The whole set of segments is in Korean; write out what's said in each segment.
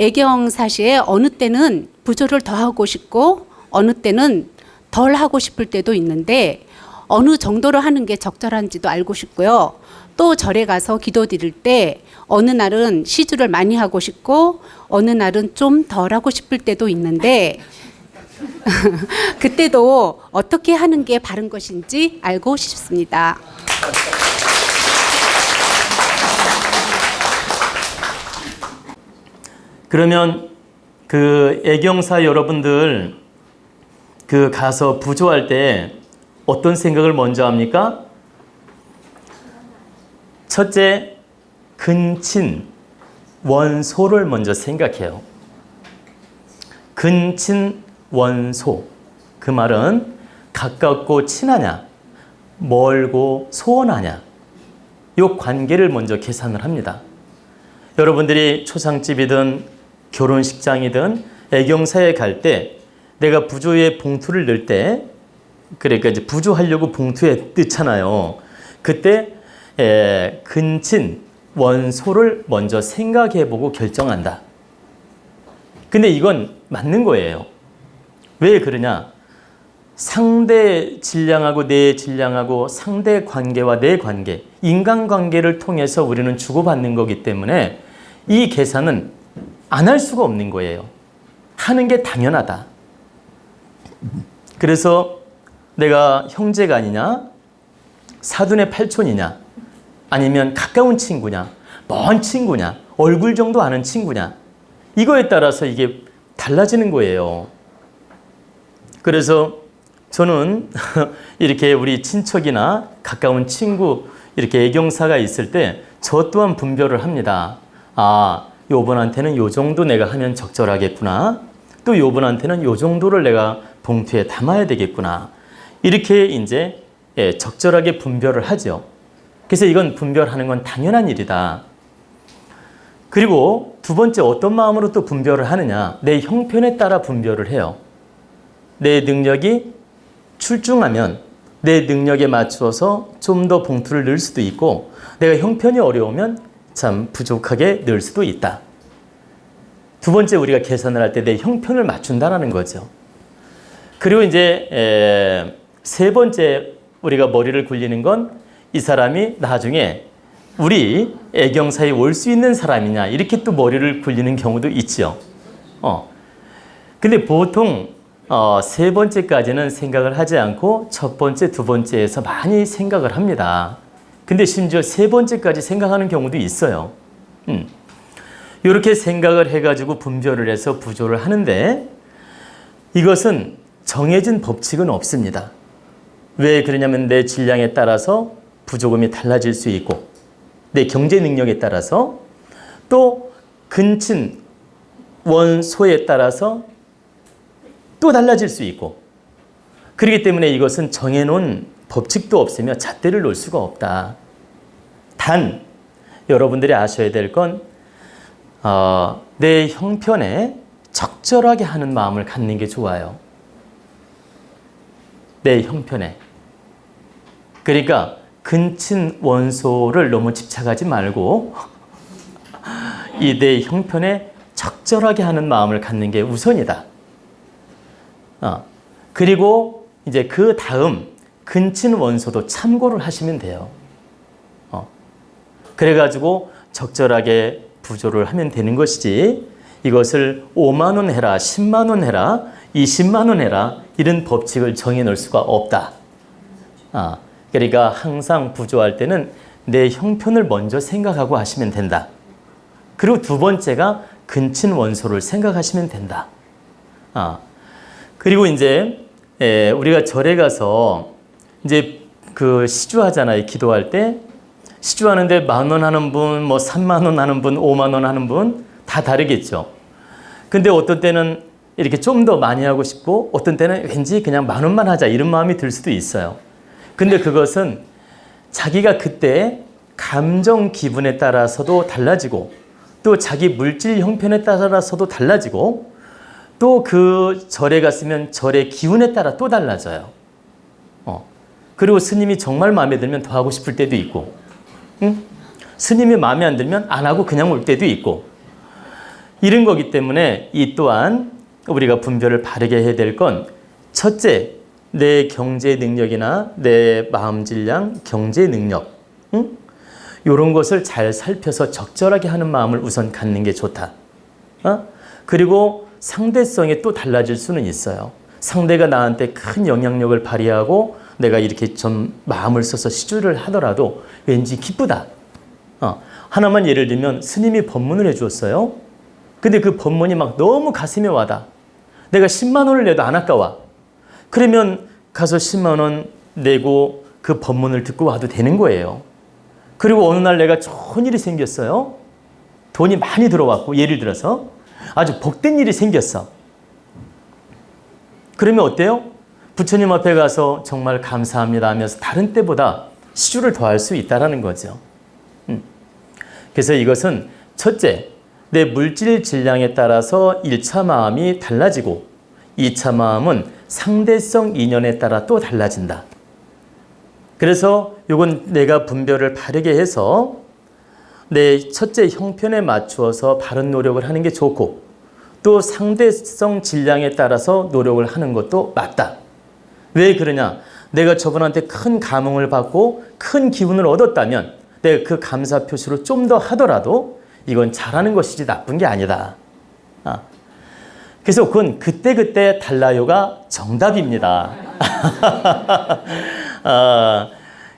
애경사시에 어느 때는 부조를 더 하고 싶고 어느 때는 덜 하고 싶을 때도 있는데 어느 정도로 하는 게 적절한지도 알고 싶고요. 또 절에 가서 기도 드릴 때 어느 날은 시주를 많이 하고 싶고 어느 날은 좀 덜 하고 싶을 때도 있는데 그때도 어떻게 하는 게 바른 것인지 알고 싶습니다. 그러면 그 애경사 여러분들 그 가서 부조할 때 어떤 생각을 먼저 합니까? 첫째, 근친, 원소를 먼저 생각해요. 근친, 원소. 그 말은 가깝고 친하냐, 멀고 소원하냐. 요 관계를 먼저 계산을 합니다. 여러분들이 초상집이든 결혼식장이든 애경사에 갈 때 내가 부조에 봉투를 넣을 때 그러니까 이제 부조하려고 봉투에 넣잖아요. 그때 에, 근친 원소를 먼저 생각해보고 결정한다. 근데 이건 맞는 거예요. 왜 그러냐? 상대 질량하고 내 질량하고 상대 관계와 내 관계, 인간 관계를 통해서 우리는 주고받는 거기 때문에 이 계산은 안 할 수가 없는 거예요. 하는 게 당연하다. 그래서 내가 형제가 아니냐, 사돈의 팔촌이냐, 아니면 가까운 친구냐, 먼 친구냐, 얼굴 정도 아는 친구냐, 이거에 따라서 이게 달라지는 거예요. 그래서 저는 이렇게 우리 친척이나 가까운 친구, 이렇게 애경사가 있을 때 저 또한 분별을 합니다. 아, 요분한테는 요 정도 내가 하면 적절하겠구나. 또 요분한테는 요 정도를 내가 봉투에 담아야 되겠구나. 이렇게 이제 예, 적절하게 분별을 하죠. 그래서 이건 분별하는 건 당연한 일이다. 그리고 두 번째 어떤 마음으로 또 분별을 하느냐. 내 형편에 따라 분별을 해요. 내 능력이 출중하면 내 능력에 맞추어서 좀 더 봉투를 넣을 수도 있고 내가 형편이 어려우면 참 부족하게 넣을 수도 있다. 두 번째 우리가 계산을 할 때 내 형편을 맞춘다라는 거죠. 그리고 이제 에, 세 번째 우리가 머리를 굴리는 건 이 사람이 나중에 우리 애경사에 올 수 있는 사람이냐 이렇게 또 머리를 굴리는 경우도 있죠. 어. 근데 보통 어, 세 번째까지는 생각을 하지 않고 첫 번째, 두 번째에서 많이 생각을 합니다. 근데 심지어 세 번째까지 생각하는 경우도 있어요. 음. 이렇게 생각을 해가지고 분별을 해서 부조를 하는데 이것은 정해진 법칙은 없습니다. 왜 그러냐면 내 질량에 따라서 부조금이 달라질 수 있고 내 경제 능력에 따라서 또 근친 원소에 따라서 또 달라질 수 있고 그렇기 때문에 이것은 정해놓은 법칙도 없으며 잣대를 놓을 수가 없다. 단 여러분들이 아셔야 될건 어, 내 형편에 적절하게 하는 마음을 갖는 게 좋아요. 내 형편에. 그러니까 근친 원소를 너무 집착하지 말고 이 내 형편에 적절하게 하는 마음을 갖는 게 우선이다. 어, 그리고 이제 그 다음 근친 원소도 참고를 하시면 돼요. 어, 그래가지고 적절하게 부조를 하면 되는 것이지 이것을 5만 원 해라, 10만 원 해라, 20만 원 해라 이런 법칙을 정해 놓을 수가 없다. 아, 그러니까 항상 부조할 때는 내 형편을 먼저 생각하고 하시면 된다. 그리고 두 번째가 근친 원소를 생각하시면 된다. 아, 그리고 이제 에, 우리가 절에 가서 이제 그 시주하잖아요. 기도할 때 시주하는데 만 원 하는 분, 뭐 3만 원 하는 분, 5만 원 하는 분 다 다르겠죠. 근데 어떤 때는 이렇게 좀 더 많이 하고 싶고 어떤 때는 왠지 그냥 만 원만 하자 이런 마음이 들 수도 있어요. 근데 그것은 자기가 그때 감정 기분에 따라서도 달라지고 또 자기 물질 형편에 따라서도 달라지고 또 그 절에 갔으면 절의 기운에 따라 또 달라져요. 어. 그리고 스님이 정말 마음에 들면 더 하고 싶을 때도 있고, 응? 스님이 마음에 안 들면 안 하고 그냥 올 때도 있고. 이런 거기 때문에 이 또한 우리가 분별을 바르게 해야 될 건 첫째, 내 경제 능력이나 내 마음 질량, 경제 능력, 응? 이런 것을 잘 살펴서 적절하게 하는 마음을 우선 갖는 게 좋다. 어? 그리고 상대성이 또 달라질 수는 있어요. 상대가 나한테 큰 영향력을 발휘하고 내가 이렇게 좀 마음을 써서 시주를 하더라도 왠지 기쁘다. 어, 하나만 예를 들면 스님이 법문을 해주었어요. 근데 그 법문이 막 너무 가슴에 와다. 내가 10만 원을 내도 안 아까워. 그러면 가서 10만 원 내고 그 법문을 듣고 와도 되는 거예요. 그리고 어느 날 내가 좋은 일이 생겼어요. 돈이 많이 들어왔고 예를 들어서 아주 복된 일이 생겼어. 그러면 어때요? 부처님 앞에 가서 정말 감사합니다 하면서 다른 때보다 시주를 더할 수 있다라는 거죠. 음. 그래서 이것은 첫째, 내 물질 질량에 따라서 1차 마음이 달라지고 2차 마음은 상대성 인연에 따라 또 달라진다. 그래서 이건 내가 분별을 바르게 해서 내 첫째 형편에 맞추어서 바른 노력을 하는 게 좋고 또 상대성 질량에 따라서 노력을 하는 것도 맞다. 왜 그러냐? 내가 저분한테 큰 감흥을 받고 큰 기운을 얻었다면 내가 그 감사 표시로 좀더 하더라도 이건 잘하는 것이지 나쁜 게 아니다. 아. 그래서 그건 그때그때 달라요가 정답입니다. 아,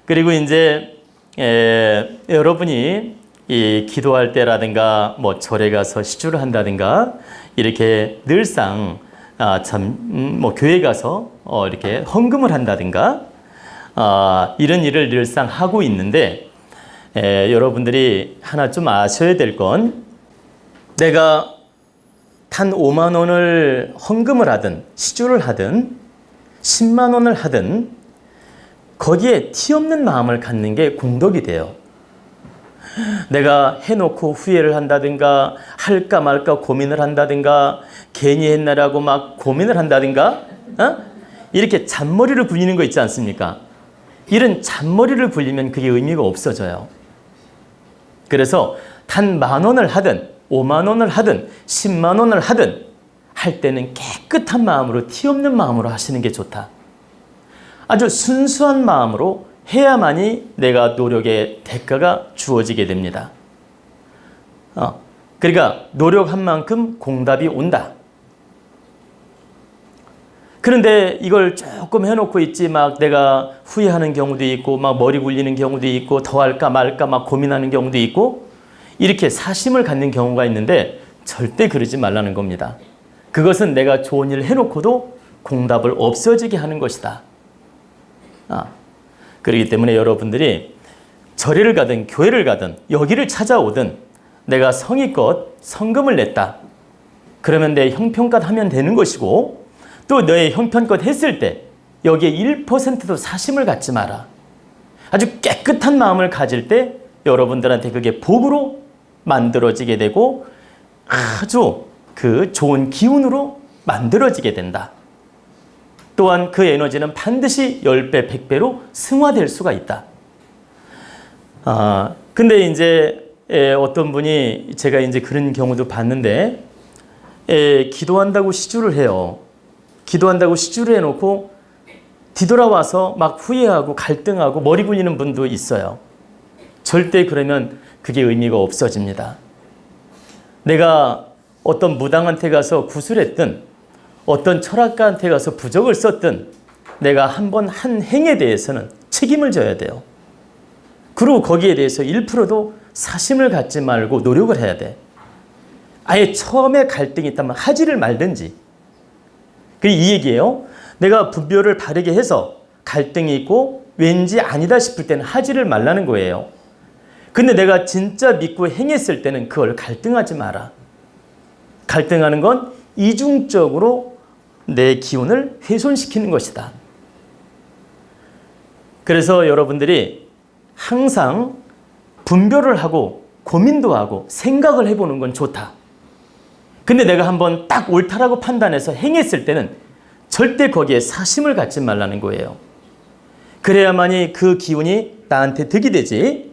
그리고 이제 에, 여러분이 이 기도할 때라든가 뭐 절에 가서 시주를 한다든가 이렇게 늘상 아, 참뭐 교회 가서 어, 이렇게 헌금을 한다든가 아, 이런 일을 늘상 하고 있는데 에, 여러분들이 하나 좀 아셔야 될 건 내가 단 5만 원을 헌금을 하든 시주를 하든 10만 원을 하든 거기에 티 없는 마음을 갖는 게 공덕이 돼요. 내가 해놓고 후회를 한다든가 할까 말까 고민을 한다든가 괜히 했나라고 막 고민을 한다든가 어? 이렇게 잔머리를 굴리는 거 있지 않습니까? 이런 잔머리를 굴리면 그게 의미가 없어져요. 그래서 단 만 원을 하든 5만 원을 하든 10만 원을 하든 할 때는 깨끗한 마음으로 티 없는 마음으로 하시는 게 좋다. 아주 순수한 마음으로 해야만이 내가 노력의 대가가 주어지게 됩니다. 어, 그러니까 노력한 만큼 공답이 온다. 그런데 이걸 조금 해놓고 있지 막 내가 후회하는 경우도 있고 막 머리 굴리는 경우도 있고 더 할까 말까 막 고민하는 경우도 있고 이렇게 사심을 갖는 경우가 있는데 절대 그러지 말라는 겁니다. 그것은 내가 좋은 일을 해놓고도 공답을 없어지게 하는 것이다. 아, 그렇기 때문에 여러분들이 절에를 가든 교회를 가든 여기를 찾아오든 내가 성의껏 성금을 냈다. 그러면 내 형편껏 하면 되는 것이고 또 너의 형편껏 했을 때 여기에 1%도 사심을 갖지 마라. 아주 깨끗한 마음을 가질 때 여러분들한테 그게 복으로 만들어지게 되고 아주 그 좋은 기운으로 만들어지게 된다. 또한 그 에너지는 반드시 10배, 100배로 승화될 수가 있다. 아, 근데 이제 에, 어떤 분이 제가 이제 그런 경우도 봤는데 에, 기도한다고 시주를 해요. 기도한다고 시주를 해놓고 뒤돌아와서 막 후회하고 갈등하고 머리 굴리는 분도 있어요. 절대 그러면 그게 의미가 없어집니다. 내가 어떤 무당한테 가서 구슬했든 어떤 철학가한테 가서 부적을 썼든 내가 한 번 한 행에 대해서는 책임을 져야 돼요. 그리고 거기에 대해서 1%도 사심을 갖지 말고 노력을 해야 돼. 아예 처음에 갈등이 있다면 하지를 말든지. 그게 이 얘기예요. 내가 분별을 바르게 해서 갈등이 있고 왠지 아니다 싶을 때는 하지를 말라는 거예요. 근데 내가 진짜 믿고 행했을 때는 그걸 갈등하지 마라. 갈등하는 건 이중적으로 내 기운을 훼손시키는 것이다. 그래서 여러분들이 항상 분별을 하고 고민도 하고 생각을 해보는 건 좋다. 근데 내가 한번 딱 옳다라고 판단해서 행했을 때는 절대 거기에 사심을 갖지 말라는 거예요. 그래야만이 그 기운이 나한테 득이 되지.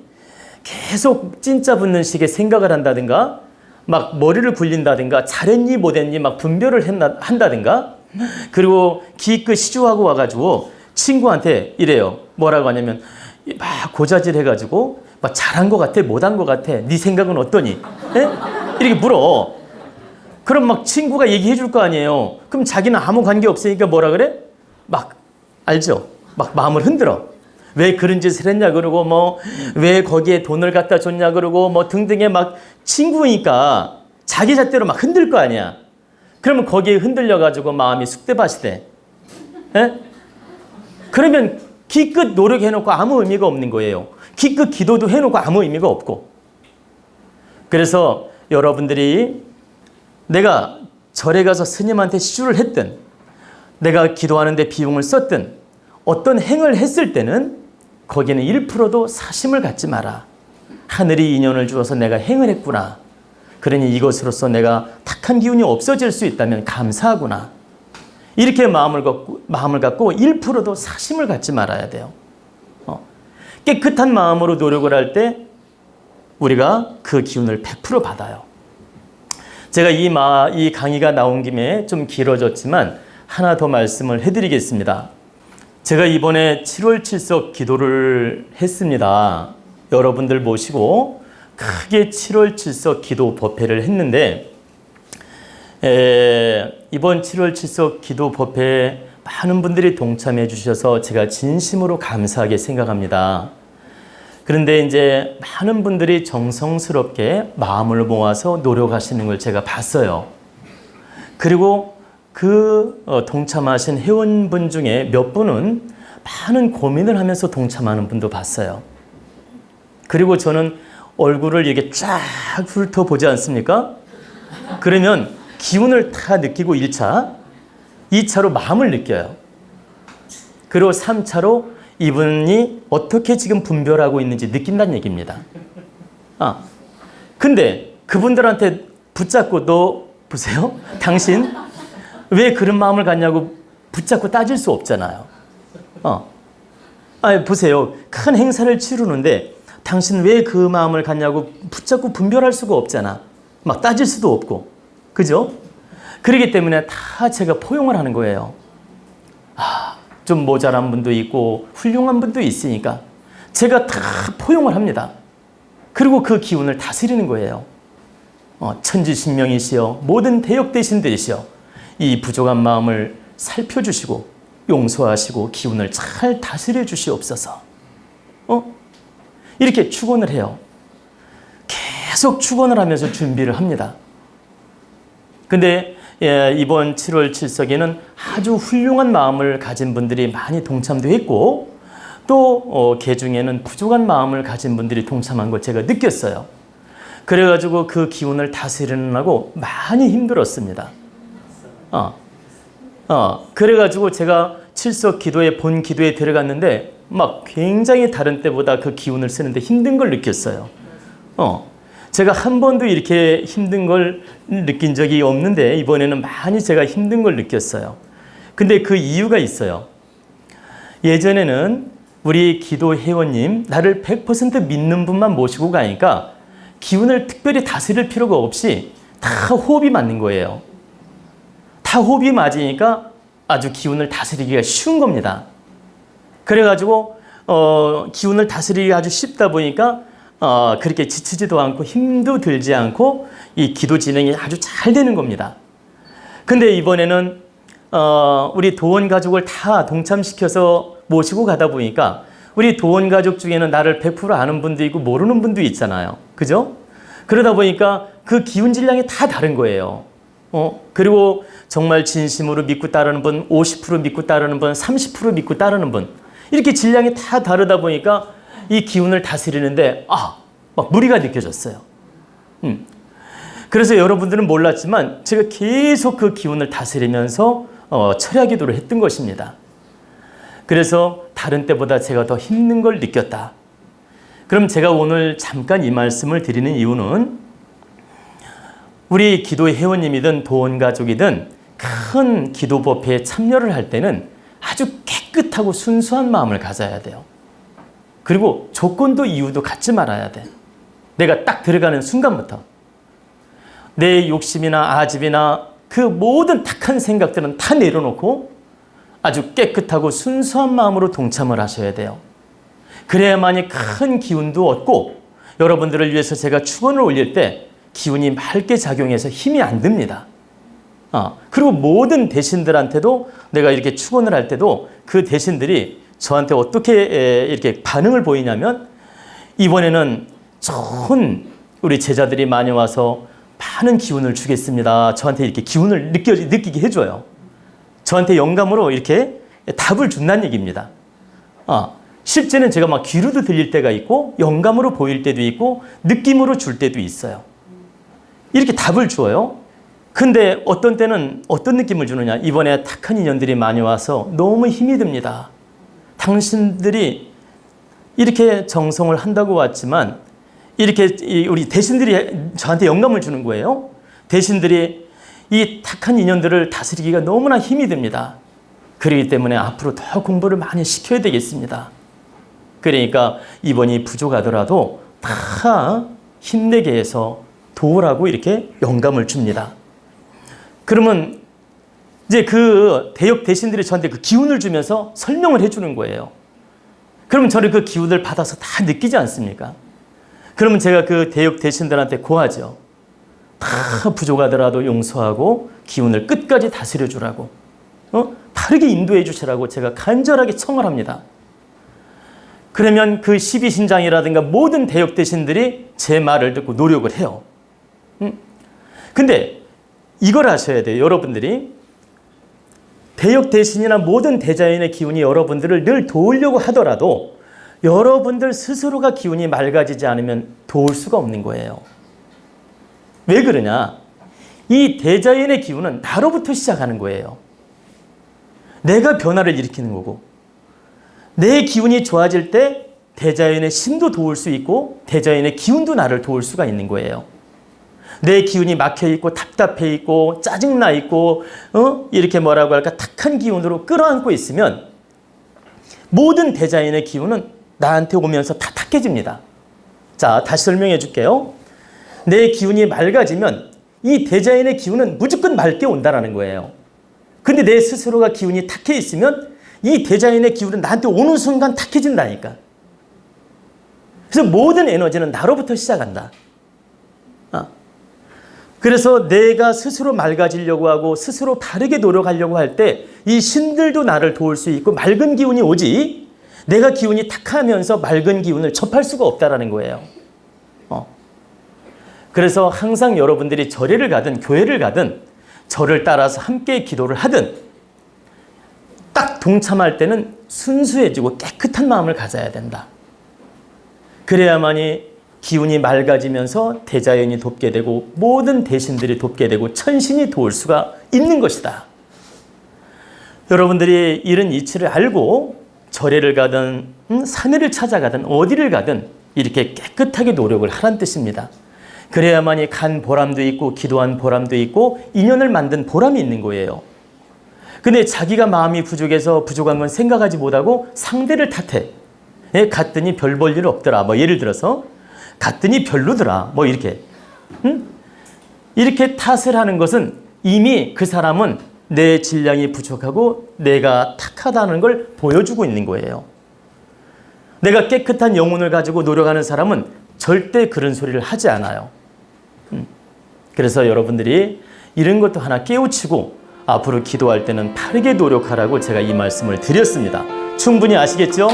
계속 찐짜 붙는 식의 생각을 한다든가 막 머리를 굴린다든가 잘했니 못했니 막 분별을 했나, 한다든가 그리고 기껏 시주하고 와가지고 친구한테 이래요. 뭐라고 하냐면 막 고자질 해가지고 막 잘한 것 같아 못한 것 같아 네 생각은 어떠니? 예? 이렇게 물어. 그럼 막 친구가 얘기해 줄 거 아니에요. 그럼 자기는 아무 관계 없으니까 뭐라 그래? 막 알죠? 막 마음을 흔들어. 왜 그런 짓을 했냐 그러고 뭐 왜 거기에 돈을 갖다 줬냐 그러고 뭐 등등의 막 친구니까 자기 잣대로 막 흔들 거 아니야. 그러면 거기에 흔들려 가지고 마음이 쑥대밭이 돼. 예? 그러면 기껏 노력해 놓고 아무 의미가 없는 거예요. 기껏 기도도 해 놓고 아무 의미가 없고. 그래서 여러분들이 내가 절에 가서 스님한테 시주를 했든 내가 기도하는데 비용을 썼든 어떤 행을 했을 때는 거기는 1%도 사심을 갖지 마라. 하늘이 인연을 주어서 내가 행을 했구나. 그러니 이것으로서 내가 탁한 기운이 없어질 수 있다면 감사하구나. 이렇게 마음을 갖고, 마음을 갖고 1%도 사심을 갖지 말아야 돼요. 어. 깨끗한 마음으로 노력을 할 때 우리가 그 기운을 100% 받아요. 제가 이, 마, 이 강의가 나온 김에 좀 길어졌지만 하나 더 말씀을 해드리겠습니다. 제가 이번에 7월 7석 기도를 했습니다. 여러분들 모시고 크게 7월 7석 기도 법회를 했는데 에, 이번 7월 7석 기도 법회에 많은 분들이 동참해 주셔서 제가 진심으로 감사하게 생각합니다. 그런데 이제 많은 분들이 정성스럽게 마음을 모아서 노력하시는 걸 제가 봤어요. 그리고 그 어, 동참하신 회원분 중에 몇 분은 많은 고민을 하면서 동참하는 분도 봤어요. 그리고 저는 얼굴을 이렇게 쫙 훑어보지 않습니까? 그러면 기운을 다 느끼고 1차, 2차로 마음을 느껴요. 그리고 3차로 이분이 어떻게 지금 분별하고 있는지 느낀다는 얘기입니다. 아, 근데 그분들한테 붙잡고 너 보세요. 당신 왜 그런 마음을 갖냐고 붙잡고 따질 수 없잖아요. 어. 아, 보세요. 큰 행사를 치르는데 당신 왜 그 마음을 갖냐고 붙잡고 분별할 수가 없잖아. 막 따질 수도 없고. 그죠? 그러기 때문에 다 제가 포용을 하는 거예요. 아, 좀 모자란 분도 있고 훌륭한 분도 있으니까 제가 다 포용을 합니다. 그리고 그 기운을 다스리는 거예요. 어, 천지신명이시여 모든 대역대신들이시여 이 부족한 마음을 살펴주시고 용서하시고 기운을 잘 다스려 주시옵소서. 어? 이렇게 축원을 해요. 계속 축원을 하면서 준비를 합니다. 근데 예, 이번 7월 7석에는 아주 훌륭한 마음을 가진 분들이 많이 동참도 했고 또 어, 개중에는 부족한 마음을 가진 분들이 동참한 걸 제가 느꼈어요. 그래가지고 그 기운을 다스리느라고 많이 힘들었습니다. 어, 어, 그래가지고 제가 칠석 기도에 본 기도에 들어갔는데 막 굉장히 다른 때보다 그 기운을 쓰는데 힘든 걸 느꼈어요. 어, 제가 한 번도 이렇게 힘든 걸 느낀 적이 없는데 이번에는 많이 제가 힘든 걸 느꼈어요. 근데 그 이유가 있어요. 예전에는 우리 기도 회원님 나를 100% 믿는 분만 모시고 가니까 기운을 특별히 다스릴 필요가 없이 다 호흡이 맞는 거예요. 다 호흡이 맞으니까 아주 기운을 다스리기가 쉬운 겁니다. 그래가지고 어, 기운을 다스리기 아주 쉽다 보니까 어, 그렇게 지치지도 않고 힘도 들지 않고 이 기도 진행이 아주 잘 되는 겁니다. 근데 이번에는 어, 우리 도원 가족을 다 동참시켜서 모시고 가다 보니까 우리 도원 가족 중에는 나를 100% 아는 분도 있고 모르는 분도 있잖아요. 그죠? 그러다 보니까 그 기운 질량이 다 다른 거예요. 어, 그리고 정말 진심으로 믿고 따르는 분, 50% 믿고 따르는 분, 30% 믿고 따르는 분. 이렇게 질량이 다 다르다 보니까 이 기운을 다스리는데, 아, 막 무리가 느껴졌어요. 음. 그래서 여러분들은 몰랐지만 제가 계속 그 기운을 다스리면서 어, 철야 기도를 했던 것입니다. 그래서 다른 때보다 제가 더 힘든 걸 느꼈다. 그럼 제가 오늘 잠깐 이 말씀을 드리는 이유는 우리 기도의 회원님이든 도원 가족이든 큰 기도 법회에 참여를 할 때는 아주 깨끗하고 순수한 마음을 가져야 돼요. 그리고 조건도 이유도 갖지 말아야 돼. 내가 딱 들어가는 순간부터. 내 욕심이나 아집이나 그 모든 탁한 생각들은 다 내려놓고 아주 깨끗하고 순수한 마음으로 동참을 하셔야 돼요. 그래야만이 큰 기운도 얻고 여러분들을 위해서 제가 축원을 올릴 때 기운이 맑게 작용해서 힘이 안 듭니다. 아, 그리고 모든 대신들한테도 내가 이렇게 축원을 할 때도 그 대신들이 저한테 어떻게 에, 이렇게 반응을 보이냐면 이번에는 좋은 우리 제자들이 많이 와서 많은 기운을 주겠습니다. 저한테 이렇게 기운을 느껴, 느끼게 해줘요. 저한테 영감으로 이렇게 답을 준다는 얘기입니다. 아, 실제는 제가 막 귀로도 들릴 때가 있고 영감으로 보일 때도 있고 느낌으로 줄 때도 있어요. 이렇게 답을 주어요. 근데 어떤 때는 어떤 느낌을 주느냐? 이번에 탁한 인연들이 많이 와서 너무 힘이 듭니다. 당신들이 이렇게 정성을 한다고 왔지만 이렇게 이 우리 대신들이 저한테 영감을 주는 거예요. 대신들이 이 탁한 인연들을 다스리기가 너무나 힘이 듭니다. 그렇기 때문에 앞으로 더 공부를 많이 시켜야 되겠습니다. 그러니까 이번이 부족하더라도 다 힘내게 해서 도우라고 이렇게 영감을 줍니다. 그러면 이제 그 대역 대신들이 저한테 그 기운을 주면서 설명을 해주는 거예요. 그러면 저는 그 기운을 받아서 다 느끼지 않습니까? 그러면 제가 그 대역 대신들한테 고하죠. 다 부족하더라도 용서하고 기운을 끝까지 다스려 주라고. 어? 바르게 인도해 주시라고 제가 간절하게 청을 합니다. 그러면 그 12신장이라든가 모든 대역 대신들이 제 말을 듣고 노력을 해요. 음? 근데 이걸 아셔야 돼요. 여러분들이 대역 대신이나 모든 대자연의 기운이 여러분들을 늘 도우려고 하더라도 여러분들 스스로가 기운이 맑아지지 않으면 도울 수가 없는 거예요. 왜 그러냐? 이 대자연의 기운은 나로부터 시작하는 거예요. 내가 변화를 일으키는 거고, 내 기운이 좋아질 때 대자연의 신도 도울 수 있고, 대자연의 기운도 나를 도울 수가 있는 거예요. 내 기운이 막혀 있고 답답해 있고 짜증나 있고 어? 이렇게 뭐라고 할까 탁한 기운으로 끌어안고 있으면 모든 대자연의 기운은 나한테 오면서 다 탁해집니다. 자, 다시 설명해 줄게요. 내 기운이 맑아지면 이 대자연의 기운은 무조건 맑게 온다라는 거예요. 근데 내 스스로가 기운이 탁해 있으면 이 대자연의 기운은 나한테 오는 순간 탁해진다니까. 그래서 모든 에너지는 나로부터 시작한다. 아. 그래서 내가 스스로 맑아지려고 하고 스스로 다르게 노력하려고 할 때 이 신들도 나를 도울 수 있고 맑은 기운이 오지 내가 기운이 탁하면서 맑은 기운을 접할 수가 없다라는 거예요. 어. 그래서 항상 여러분들이 절에를 가든 교회를 가든 절을 따라서 함께 기도를 하든 딱 동참할 때는 순수해지고 깨끗한 마음을 가져야 된다. 그래야만이 기운이 맑아지면서 대자연이 돕게 되고 모든 대신들이 돕게 되고 천신이 도울 수가 있는 것이다. 여러분들이 이런 이치를 알고 절에를 가든 음, 산에를 찾아가든 어디를 가든 이렇게 깨끗하게 노력을 하란 뜻입니다. 그래야만이 간 보람도 있고 기도한 보람도 있고 인연을 만든 보람이 있는 거예요. 근데 자기가 마음이 부족해서 부족한 건 생각하지 못하고 상대를 탓해. 예, 갔더니 별 볼 일 없더라. 뭐 예를 들어서 갔더니 별로더라. 뭐 이렇게. 응? 이렇게 탓을 하는 것은 이미 그 사람은 내 질량이 부족하고 내가 탁하다는 걸 보여주고 있는 거예요. 내가 깨끗한 영혼을 가지고 노력하는 사람은 절대 그런 소리를 하지 않아요. 음. 그래서 여러분들이 이런 것도 하나 깨우치고 앞으로 기도할 때는 바르게 노력하라고 제가 이 말씀을 드렸습니다. 충분히 아시겠죠?